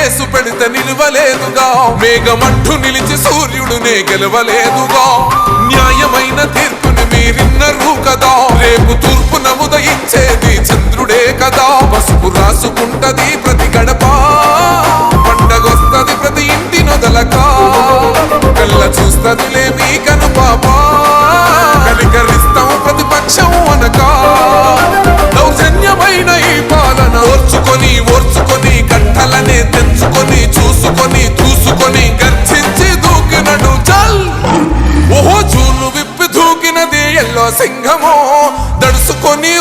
Case పెడితే నిలవలేదుగా. మేఘమట్టు నిలిచి సూర్యుడునే గెలవలేదుగా. న్యాయమైన తీర్పుని మీరిన్నరు కదా. రేపు తూర్పు నముదయించేది చంద్రుడే కదా. పసుపు రాసుకుంటది ప్రతి గడప. పండగొస్తది ప్రతి ఇంటి నొదలక. కళ్ళ చూస్తదిలే మీ కను పాప కనికరిస్తాం ప్రతిపక్షం అనక సింహము దడుసుకొని